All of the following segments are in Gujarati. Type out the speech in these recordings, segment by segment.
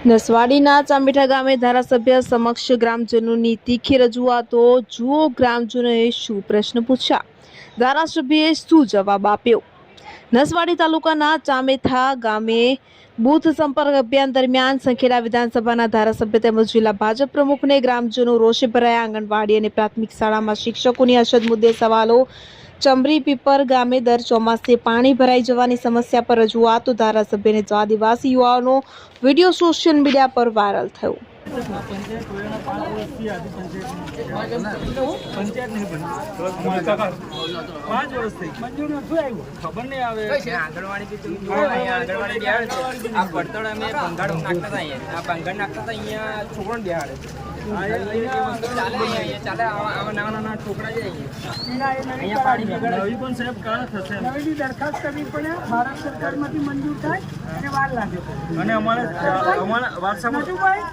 નસવાડીના ચાંબેઠા ગામે ધારાસભ્ય સમક્ષ ગ્રામજનોની તીખી રજૂઆતો, જુઓ ગ્રામજનોએ શું પ્રશ્ન પૂછ્યા? ધારાસભ્યએ શું જવાબ આપ્યો? નસવાડી તાલુકાના ચામેથા ગામે બૂથ સંપર્ક અભિયાન દરમિયાન સંખેડા વિધાનસભાના ધારાસભ્ય તેમજ જિલ્લા ભાજપ પ્રમુખને ગ્રામજનો રોષે ભરાયા આંગણવાડી અને પ્રાથમિક શાળામાં શિક્ષકોની અછત મુદ્દે સવાલો ચમરી પીપર ગામે દર ચોમાસે પાણી ભરાઈ જવાની સમસ્યા પર રજૂઆત. ધારાસભ્યને તો આદિવાસી યુવાઓનો વીડિયો સોશિયલ મીડિયા પર વાયરલ થયો. પંચાયત નહીં બની પાંચ વર્ષ થઈ મંજૂર નથી આવ્યું ખબર નહીં આવે આંગણવાડી બી તમે જુઓ અહીંયા આંગણવાડી બિહાડે છે આ પડતળ અમે ભંગાડ નાખતા હતા અહીંયા. આ ભંગાડ નાખતા હતા અહીંયા છોકરાને બિહાડે. દરખાસ્ત કરવી પડે ભારત સરકારમાંથી મંજૂર થાય અને અમારે અમારા વારસામાં નટુભાઈ?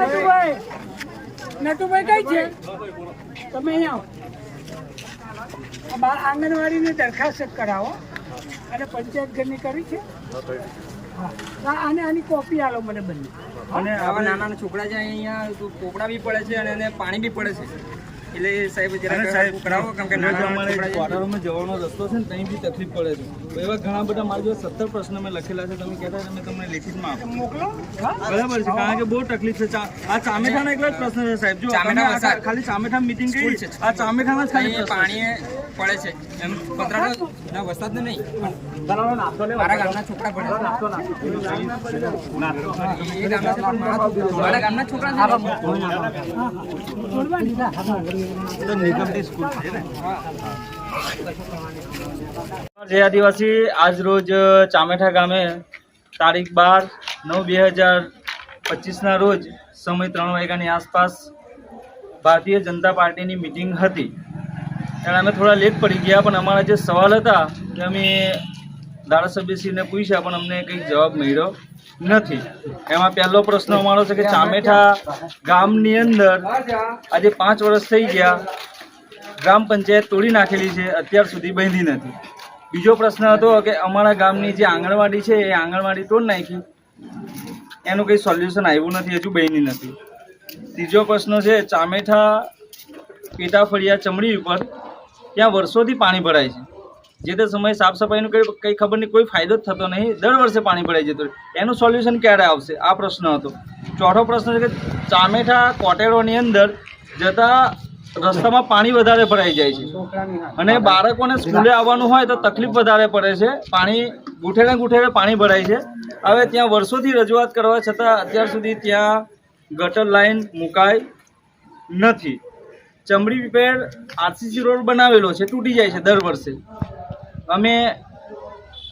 નટુભાઈ. નટુભાઈ કઈ છે? તમે અહીંયા આવો. આંગણવાડીની દરખાસ્ત કરાવો. અને પંચાયત ઘરની કરી છે. આને આની કોપી આલો મને બંને. અને આવા નાના નાના છોકરા છે અહીંયા પોપડા બી પડે છે અને એને પાણી બી પડે છે. એટલે સાહેબ જરા સાહેબ કરાવો કેમ કે નાના ક્વાર્ટરમાં જવાનો રસ્તો છે ને ત્યાં બી તકલીફ પડે છે. તો એવા ઘણા બધા મારી જોડે સત્તર પ્રશ્ન મેં લખેલા છે તમે કહેતા તમે તમને લેખિતમાં આપો. મોકલો. બરાબર છે કારણ કે બહુ તકલીફ છે. આ ચામેઠાનો એકલો જ પ્રશ્ન છે સાહેબ. જો. ખાલી ચામેઠા મીટિંગ કરી છે. આ ચામેઠાના જ ખાલી છે. પાણી પડે છે. એમ પતરાનો ના વરસાદ નહીં મારા ગામના છોકરા પડે મારા- ગામના છોકરા જય આદિવાસી આજ રોજ ચામેઠા ગામે તારીખ બાર નવ બે હજાર પચીસના રોજ સમય ત્રણ વાગ્યાની આસપાસ ભારતીય જનતા પાર્ટીની મિટિંગ હતી. ત્યારે અમે થોડા લેટ પડી ગયા, પણ અમારા જે સવાલ હતા કે અમે ધારાસભ્યશ્રીને પૂછ્યા, પણ અમને કંઈક જવાબ મળ્યો નથી. એમાં પહેલો પ્રશ્ન અમારો છે કે ચામેઠા ગામની અંદર આજે પાંચ વર્ષ થઈ ગયા, ગ્રામ પંચાયત તોડી નાખેલી છે, અત્યાર સુધી બાંધી નથી. બીજો પ્રશ્ન હતો કે અમારા ગામની જે આંગણવાડી છે, એ આંગણવાડી તોડ નાખી એનું કંઈ સોલ્યુશન આવ્યું નથી, હજુ બની નથી. ત્રીજો પ્રશ્ન છે, ચામેઠા પેટા ફળિયા ચમડી ઉપર ત્યાં વર્ષોથી પાણી ભરાય છે. જે તે સમયે સાફ સફાઈનું કંઈ કંઈ ખબર નહીં કોઈ ફાયદો જ થતો નહીં. દર વર્ષે પાણી ભરાઈ જતું એનું સોલ્યુશન ક્યારે આવશે? આ પ્રશ્ન હતો. ચોથો પ્રશ્ન છે કે ચામેઠા કોટેરોની અંદર જતા રસ્તામાં પાણી વધારે ભરાઈ જાય છે. અને બાળકોને સ્કૂલે આવવાનું હોય તો તકલીફ વધારે પડે છે. પાણી ગુઠેડે ગુઠેડે પાણી ભરાય છે. હવે ત્યાં વર્ષોથી રજૂઆત કરવા છતાં અત્યાર સુધી ત્યાં ગટર લાઈન મુકાય નથી. ચમડી રિપેર આરસીસી રોડ બનાવેલો છે, તૂટી જાય છે દર વર્ષે. અમે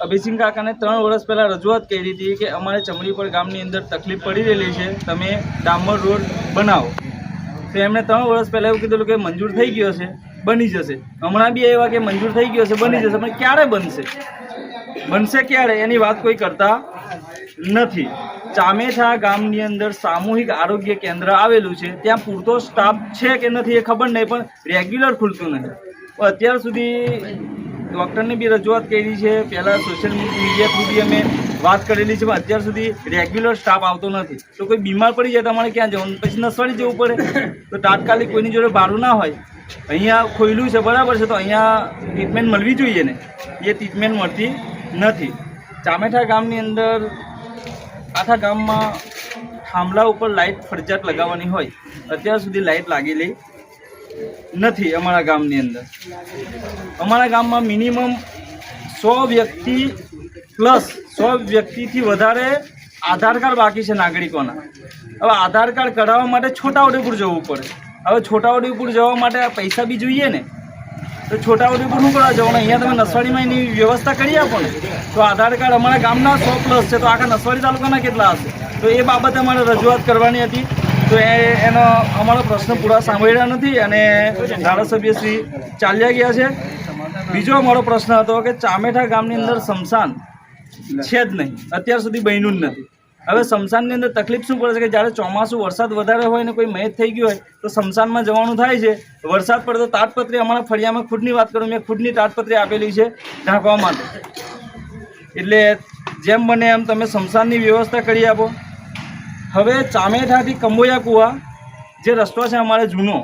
અભિસિંહ કાકાને ત્રણ વર્ષ પહેલાં રજૂઆત કરી હતી કે અમારે ચમડી પર ગામની અંદર તકલીફ પડી રહેલી છે, તમે ડામર રોડ બનાવો. તો એમણે ત્રણ વર્ષ પહેલાં એવું કીધેલું કે મંજૂર થઈ ગયો છે બની જશે. હમણાં બી એવા કે મંજૂર થઈ ગયો છે બની જશે, પણ ક્યારે બનશે? બનશે ક્યારે? એની વાત કોઈ કરતા નથી. ચામેઠા ગામની અંદર સામૂહિક આરોગ્ય કેન્દ્ર આવેલું છે. ત્યાં પૂરતો સ્ટાફ છે કે નથી એ ખબર નહીં, પણ રેગ્યુલર ખુલતું નથી. અત્યાર સુધી ડૉક્ટરની બી રજૂઆત કરી છે. પહેલાં સોશિયલ મીડિયા બી અમે વાત કરેલી છે, પણ અત્યાર સુધી રેગ્યુલર સ્ટાફ આવતો નથી. તો કોઈ બીમાર પડી જાય તમારે ક્યાં જવાનું? પછી નસવાડી જવું પડે. તો તાત્કાલિક કોઈની જોડે ભાડું ના હોય. અહીંયા ખોયલું છે, બરાબર છે, તો અહીંયા ટ્રીટમેન્ટ મળવી જોઈએ ને. એ ટ્રીટમેન્ટ મળતી નથી. ચામેઠા ગામની અંદર આખા ગામમાં થાંભલા ઉપર લાઇટ ફરજિયાત લગાવવાની હોય, અત્યાર સુધી લાઇટ લાગેલી નથી અમારા ગામની અંદર. અમારા ગામમાં મિનિમમ સો વ્યક્તિ પ્લસ સો વ્યક્તિથી વધારે આધાર કાર્ડ બાકી છે નાગરિકોના. હવે આધાર કાર્ડ કઢાવવા માટે છોટાઉદેપુર જવું પડે. હવે છોટાઉદેપુર જવા માટે પૈસા બી જોઈએ ને? તો છોટાઉદેપુર શું કરવા જવાનું અહીંયા તમે નસવાડીમાં એની વ્યવસ્થા કરી આપો ને. તો આધાર કાર્ડ અમારા ગામના સો પ્લસ છે. તો આખા નસવાડી તાલુકાના કેટલા હશે? તો એ બાબતે અમારે રજૂઆત કરવાની હતી. તો એ એનો અમારો પ્રશ્ન પૂરા સાંભળ્યા નથી અને ધારાસભ્ય શ્રી ચાલ્યા ગયા છે. બીજો અમારો પ્રશ્ન હતો કે ચામેઠા ગામની અંદર સ્મશાન છે જ નહીં. અત્યાર સુધી બન્યું જ નથી. હવે સ્મશાનની અંદર તકલીફ શું પડે છે કે જ્યારે ચોમાસું વરસાદ વધારે હોય ને કોઈ મેચ થઈ ગયું હોય, તો સ્મશાનમાં જવાનું થાય છે. વરસાદ પડે તો તાટપત્રી અમારા ફળિયામાં ખુદની વાત કરું, મેં ખુદની તાટપત્રી આપેલી છે ઢાંકવા માટે. એટલે જેમ બને એમ તમે સ્મશાનની વ્યવસ્થા કરી આપો. હવે ચામેઠાથી કંબોયા કુવા, જે રસ્તો છે અમારે જૂનો,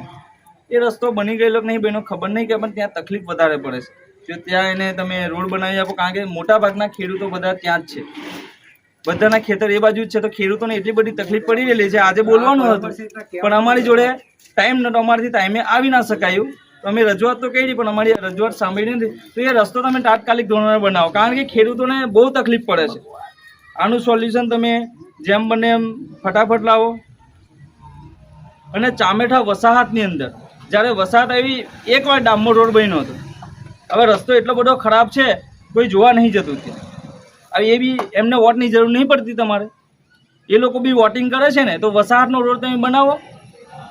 એ રસ્તો બની ગયેલો કે નહીં બહેનો ખબર નહીં કે પણ ત્યાં તકલીફ વધારે પડે છે. જો ત્યાં એને તમે રોડ બનાવી આપો, કારણ કે મોટા ભાગના ખેડૂતો બધા ત્યાં જ છે. બધાના ખેતર એ બાજુ છે તો ખેડૂતોને એટલી બધી તકલીફ પડી રહેલી છે આજે બોલવાનું હતું. પણ અમારી જોડે ટાઈમ નતો અમારાથી ટાઈમે આવી ના શકાયું. અમે રજૂઆત તો કરી પણ અમારી રજૂઆત સાંભળી નથી તો એ રસ્તો તમે તાત્કાલિક ધોરણે બનાવો કારણ કે ખેડૂતોને બહુ તકલીફ પડે છે. આનું સોલ્યુશન તમે જેમ બને એમ ફટાફટ લાવો. અને ચામેઠા વસાહતની અંદર જ્યારે વસાહત આવી એકવાર ડામો રોડ બન્યો હતો. હવે રસ્તો એટલો બધો ખરાબ છે કોઈ જોવા નહીં જતું ત્યાં. હવે એ બી એમને વોટની જરૂર નહીં પડતી તમારે. એ લોકો બી વોટિંગ કરે છે ને, તો વસાહતનો રોડ તમે બનાવો.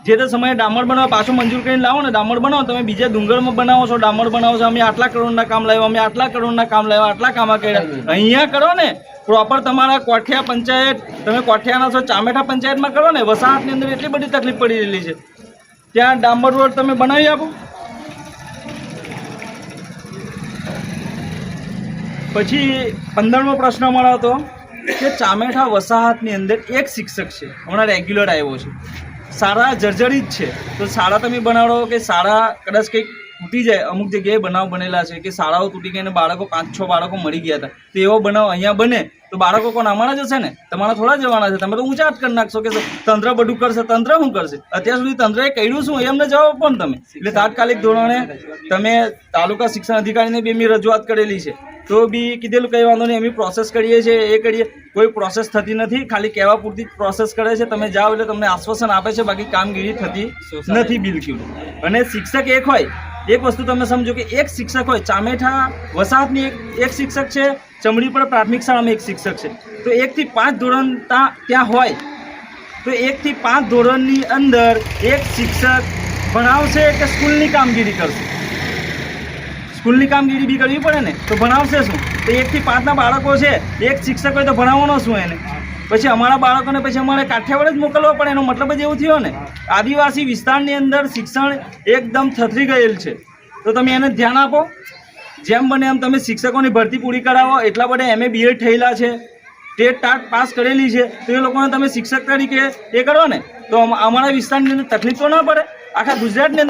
જે તે સમયે ડામર બનાવો, પાછો મંજૂર કરીને લાવો ને, ડામર બનાવો, તમે બીજા ડુંગરમાં બનાવો છો, ડામર બનાવો છો, અમે આટલા કરોડના કામ લાવ્યા, અમે આટલા કરોડના કામ લાવ્યા, આટલા કામ કર્યા. અહીંયા કરો ને પ્રોપર તમારા કોઠિયા પંચાયત, તમે કોઠિયાના છો, ચામેઠા પંચાયતમાં કરો ને, વસાહતની અંદર એટલી બધી તકલીફ પડી રહેલી છે. ત્યાં ડામર રોડ તમે બનાવી આપો. પછી પંદરમો પ્રશ્ન મળ્યો હતો કે ચામેઠા વસાહતની અંદર એક શિક્ષક છે. હમણાં રેગ્યુલર આવ્યો છે. શાળા જર્જરિત છે. તો શાળા તમે બનાવો કે શાળા કદાચ કંઈક તૂટી જાય, અમુક જગ્યાએ બનાવ બનેલા છે કે શાળાઓ તૂટી ગઈ અને બાળકો પાંચ છ બાળકો મળી ગયા હતા. તો એવો બનાવ અહીંયા બને, તો બાળકો કોણ, અમારા જ હશે ને? તમારા થોડા જવાના છે. તમે તો ઊંચા જ કરી નાખશો કે તંત્ર બધું કરશે, તંત્ર શું કરશે? અત્યાર સુધી તંત્રએ કર્યું શું? એમને જવાબ પણ તમે. એટલે તાત્કાલિક ધોરણે તમે તાલુકા શિક્ષણ અધિકારીને બી મેં રજૂઆત કરેલી છે. તો બી કીધેલું કંઈ વાંધો નહીં અમે પ્રોસેસ કરીએ છીએ એ કરીએ. કોઈ પ્રોસેસ થતી નથી ખાલી કહેવા પૂરતી પ્રોસેસ કરે છે. તમે જાઓ એટલે તમને આશ્વાસન આપે છે બાકી કામગીરી થતી નથી બિલકુલ. અને શિક્ષક એક હોય એક વસ્તુ તમે સમજો કે એક શિક્ષક હોય ચામેઠા વસાહતની એક એક શિક્ષક છે ચમડી પર પ્રાથમિક શાળામાં એક શિક્ષક છે. તો એકથી પાંચ ધોરણ ત્યાં હોય. તો એકથી પાંચ ધોરણની અંદર એક શિક્ષક ભણાવશે કે સ્કૂલની કામગીરી કરશે? સ્કૂલની કામગીરી બી કરવી પડે ને, તો ભણાવશે શું? તો એકથી પાંચના બાળકો છે, એક શિક્ષક હોય તો ભણાવવાનો શું એને? પછી અમારા બાળકોને પછી અમારે કાઠિયાવાડ જ મોકલવા પડે, એનો મતલબ જ એવું થયો ને? આદિવાસી વિસ્તારની અંદર શિક્ષણ એકદમ થથરી ગયેલ છે. તો તમે એને ધ્યાન આપો. જેમ બને એમ તમે શિક્ષકોની ભરતી પૂરી કરાવો. એટલા બધા એમએ બીએડ થયેલા છે. ટેટ ટાટ પાસ કરેલી છે. તો એ લોકોને તમે શિક્ષક તરીકે એ કરો ને. તો અમારા વિસ્તારની અંદર તકલીફ તો ના પડે. આખા ગુજરાતની અંદર